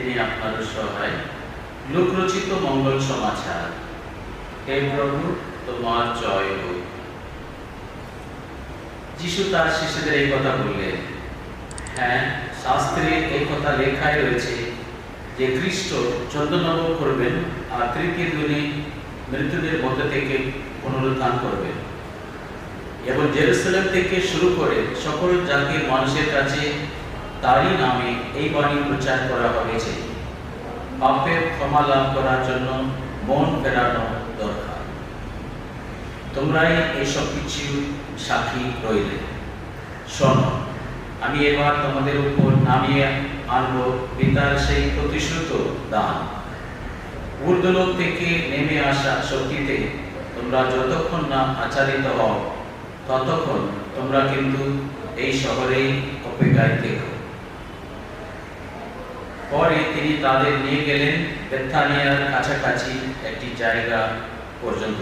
তিনি আপনার সহায় লোকরচিত মঙ্গল সমাচার। হে প্রভু, তোমার জয় হোক। যিশু তার শিষ্যদের এই কথা বললেন হ্যাঁ শাস্ত্রে এই কথা লেখাই রয়েছে যে খ্রিস্ট চন্দ্রনব করবেন আর তৃতীয় দিনে মৃত্যুদের মধ্যে থেকে পুনরুত্থান করবেন। এবং জেরুসালেম থেকে শুরু করে সকল জাতির মানুষের কাছে তারই নামে এই বাণী প্রচার করা হয়েছে। পাপের ক্ষমা লাভ করার জন্য মন ফেরানো দরকার। তোমরাই এইসব কিছু সাক্ষী রইলে। শোনো, আমি এবার তোমাদের উপর নামিয়ে আনব পিতার সেই প্রতিশ্রুত দান। ঊর্ধ্বলোক থেকে নেমে আসা শক্তিতে তোমরা যতক্ষণ না আচারিত হও, ততক্ষণ তোমরা কিন্তু এই শহরেই অপেক্ষায় থেকো। পরে তিনি তাদের নিয়ে গেলেন বেথানিয়ার কাছাকাছি একটি জায়গা পর্যন্ত।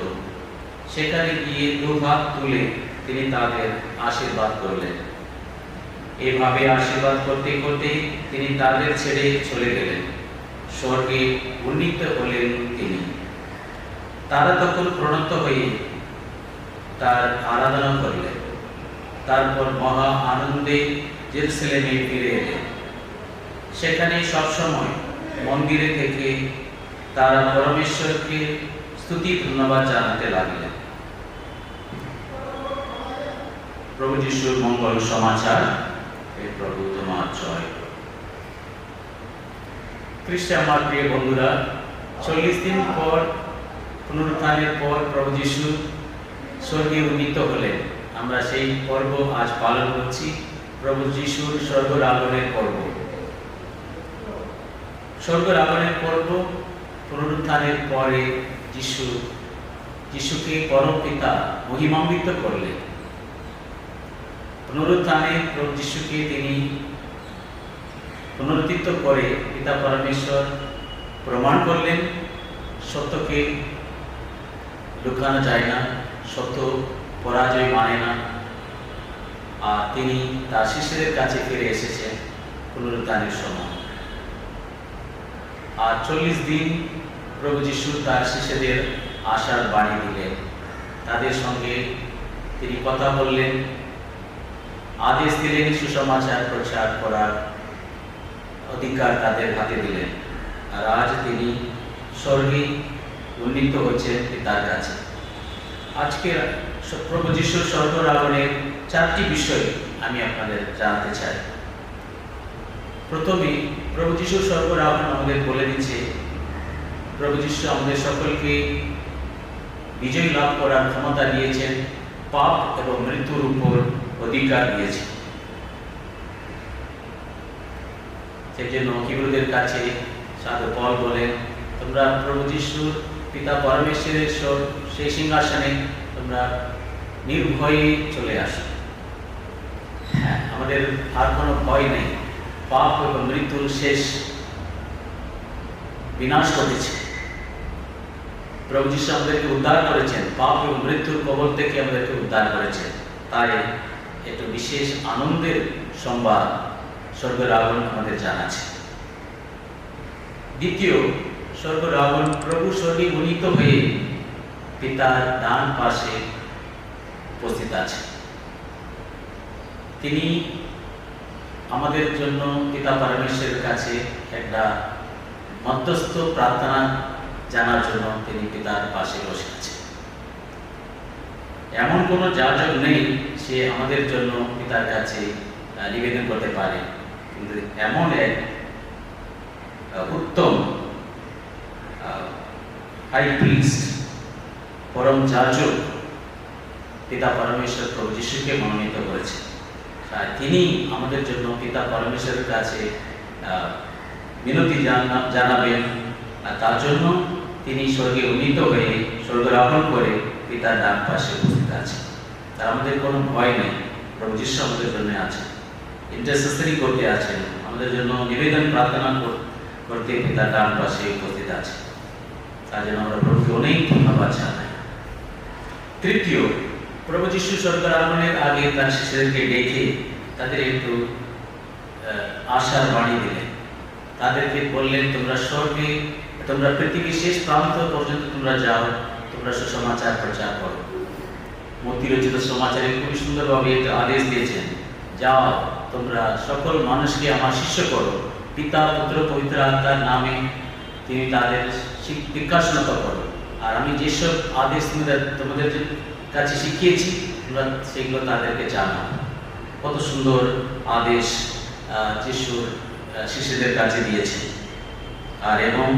সেখানে গিয়ে দু হাত তুলে তিনি তাদের আশীর্বাদ করলেন। এভাবে আশীর্বাদ করতে করতে তিনি তাদের ছেড়ে চলে গেলেন। স্বর্গে উন্নীত হলেন তিনি। তারা তখন প্রণত হয়ে তার আরাধনা করলেন। তারপর মহা আনন্দে জেরুসালেমে ফিরে এলেন। সেখানে সবসময় মন্দিরে থেকে তারা পরমেশ্বরকে স্তুতি, ধন্যবাদ জানাতে লাগলেন। প্রভু যিশুর মঙ্গল সমাচার, হে প্রভু তোমার জয়। খ্রিস্টে আমার প্রিয় বন্ধুরা, চল্লিশ দিন পর, পুনরুত্থানের পর প্রভু যিশু স্বর্গে উন্নীত হলেন। আমরা সেই পর্ব আজ পালন করছি, প্রভু যিশুর স্বর্গের আগমনের পর্ব। স্বর্গের আগমনের পর্ব পুনরুত্থানের পরে যিশু, যিশুকে পরম পিতা মহিমান্বিত করলেন। পুনরুত্থানে যিশুকে তিনি পুনরুত্থিত করে পিতা পরমেশ্বর প্রমাণ করলেন, সত্যকে লুকানো যায় না, সত্য পরাজয় মানে না। আর তিনি তার শিষ্যদের কাছে ফিরে এসেছেন পুনরুত্থানের সময়। আর চল্লিশ দিন প্রভু যিশু তার শিষ্যদের আশার বাণী দিলেন। তাদের সঙ্গে তিনি কথা বললেন, আদেশ দিলেন, সুসমাচার প্রচার করার অধিকার তাদের হাতে দিলেন। আর আজ তিনি স্বর্গে উন্নীত হচ্ছেন পিতার কাছে। আজকে প্রভু যিশুর স্বর্গরাগনের চারটি বিষয় আমি আপনাদের জানতে চাই। প্রথমে প্রভু যিশুর স্বর্গরাগন আমাদের বলে দিচ্ছে, প্রভু যিশু আমাদের সকলকে বিজয় লাভ করার ক্ষমতা দিয়েছেন, পাপ এবং মৃত্যুর উপর অধিকার দিয়েছে সেই জন্য হিব্রুদের কাছে সাধু পল বলেন, তোমরা প্রভু যিশুর পিতা পরমেশ্বরের সেই সিংহাসনে তোমরা নির্ভয়ে চলে আসো। হ্যাঁ আমাদের আর কোনো ভয় নেই। পাপ এবং মৃত্যুর শেষ বিনাশ ঘটেছে। প্রভু যিশু আমাদেরকে উদ্ধার করেছেন। পাপ এবং মৃত্যুর কবর থেকে আমাদেরকে উদ্ধার করেছেন। তাই একটু বিশেষ আনন্দের সংবাদ স্বর্গের আগুন আমাদের জানাচ্ছে দ্বিতীয়, স্বর্গের আগুন প্রভু স্বর্গে উন্নীত হয়ে পিতার ডান পাশে উপস্থিত আছে তিনি আমাদের জন্য পিতা পরমেশ্বরের কাছে একটা মধ্যস্থ প্রার্থনা জানার জন্য তিনি পিতার পাশে বসে এমন কোনো যাজক নেই, সে আমাদের জন্য পিতার কাছে নিবেদন করতে পারে। কিন্তু এমন এক উত্তম হাই প্রিস্ট পরম যাজক পিতা পরমেশ্বর প্রভু যিশুকে মনোনীত করেছে তিনি আমাদের জন্য পিতা পরমেশ্বরের কাছে মিনতি জানা- জানাবেন। তার জন্য তিনি স্বর্গে উন্নীত হয়ে স্বর্গ স্বর্গরাপন করে পিতার ডান পাশে উপস্থিত আছে তার আমাদের কোনো ভয় নেই। প্রভু আমাদের জন্য আছে ইন্টারসেসারি করতে আছেন। আমাদের জন্য নিবেদন, প্রার্থনা কর- করতে পিতার ডান পাশে উপস্থিত আছে তার জন্য আমরা প্রভুকে অনেক ধন্যবাদ জানাই। তৃতীয় প্রভু যিশু স্বর্গের আগমনের আগে তার শিষ্যদেরকে ডেকে তাদের একটু আশার বাণী দিলেন। তাদেরকে বললেন, তোমরা স্বর্গে, তোমরা পৃথিবীর শেষ প্রান্ত পর্যন্ত তোমরা যাও, তোমরা সুসমাচার প্রচার করো। মূর্তি রচিত সমাচারে খুবই সুন্দরভাবে একটা আদেশ দিয়েছেন, যাও, তোমরা সকল মানুষকে আমার শিষ্য করো। পিতা, পুত্র, পবিত্র আত্মার নামে তিনি তাদের বিকাশনত করো। আর আমি যেসব আদেশ তোমাদের কাছে শিখিয়েছি সেগুলো তাদেরকে জানাও কত সুন্দর আদেশ যিশুর শিষ্যদের কাছে দিয়েছে। আর এবং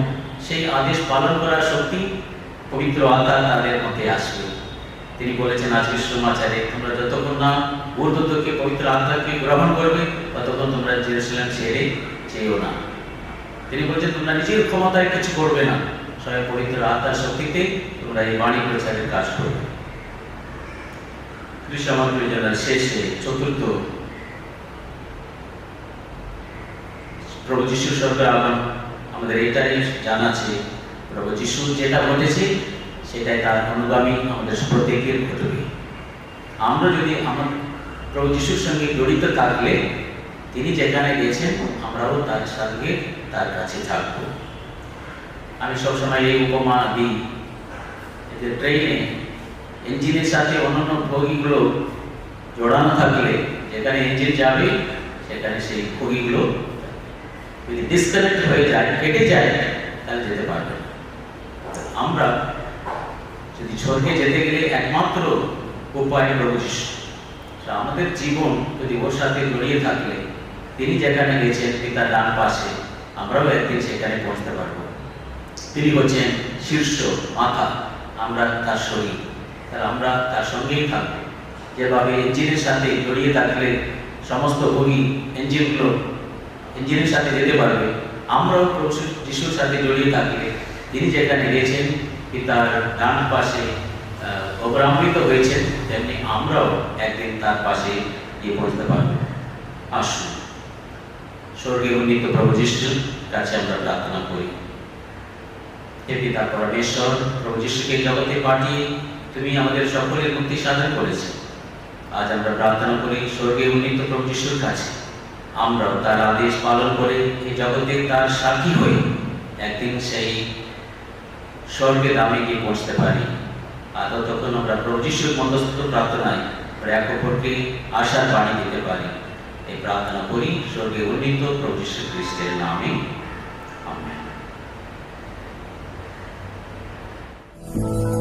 সেই আদেশ পালন করার শক্তি পবিত্র আত্মা তাদের মধ্যে আসবে। তিনি বলেছেন আজকের সমাচারে তোমরা যতক্ষণ না ঊর্ধ্বকে পবিত্র আত্মাকে গ্রহণ করবে, ততক্ষণ তোমরা জেরুসালেম ছেড়ে চেয়েও না। তিনি বলছেন, তোমরা নিজের ক্ষমতায় কিছু করবে না। স্বয়ং পবিত্র আত্মার শক্তিতে তোমরা এই বাণী প্রচারের কাজ করবে। কৃষ্ণমাত্র জেলার শেষে চতুর্থ প্রভু যিশুর সরকার আমাদের এটাই জানা প্রভু যিশুর যেটা ঘটেছে, সেটাই তার অনুগামী আমাদের প্রত্যেকের ঘটবে। আমরা যদি আমার প্রভু যিশুর সঙ্গে জড়িত থাকলে, তিনি যেখানে গেছেন, আমরাও তার সঙ্গে তার কাছে থাকব। আমি সবসময় এই উপমা দিই। ট্রেনে ইঞ্জিনের সাথে অন্যান্য বগিগুলো জোড়ানো থাকলে যেখানে ইঞ্জিন যাবে, সেখানে সেই বগিগুলো যদি ডিসকানেক্ট হয়ে যায়, কেটে যায়, তাহলে যেতে পারবে আমরা যদি স্বর্গে যেতে গেলে একমাত্র উপায় প্রভু আমাদের জীবন যদি ওর সাথে জড়িয়ে থাকলে, তিনি যেখানে গেছেন পিতার ডান পাশে, আমরাও একদিন সেখানে পৌঁছতে পারব। তিনি হচ্ছেন শীর্ষ মাথা, আমরা তার শরীর। আমরা তার সঙ্গেই থাকব। যেভাবে ইঞ্জিনের সাথে জড়িয়ে থাকলে সমস্ত বগি ইঞ্জিনগুলো ইঞ্জিনের সাথে যেতে পারবে আমরাও প্রভু যিশুর সাথে জড়িয়ে থাকলে তিনি যেখানে গেছেন পিতার ডান পাশে আহ, অবরামৃত হয়েছেন তেমনি আমরাও একদিন তার পাশে গিয়ে পৌঁছতে পারব। আসুন। স্বর্গে উন্নীত প্রভু যিশুর কাছে আমরা প্রার্থনা করি। হে পিতা পরমেশ্বর প্রভু যিশুকে জগতে পাঠিয়ে তুমি আমাদের সকলের মুক্তি সাধন করেছ। আজ আমরা প্রার্থনা করি, স্বর্গে উন্নীত প্রভু যিশুর কাছে। আমরাও তার আদেশ পালন করে এই জগতে তার সাক্ষী হয়ে একদিন সেই স্বর্গে দামে গিয়ে পৌঁছতে পারি। আর ততক্ষণ আমরা প্রভু যিশুর মধ্যস্থ প্রার্থনায় এক অপরকে আশার বাণী দিতে পারি। এই প্রার্থনা করি, স্বর্গে উন্নীত প্রভু যীশু খ্রিস্টের নামে। আমেন।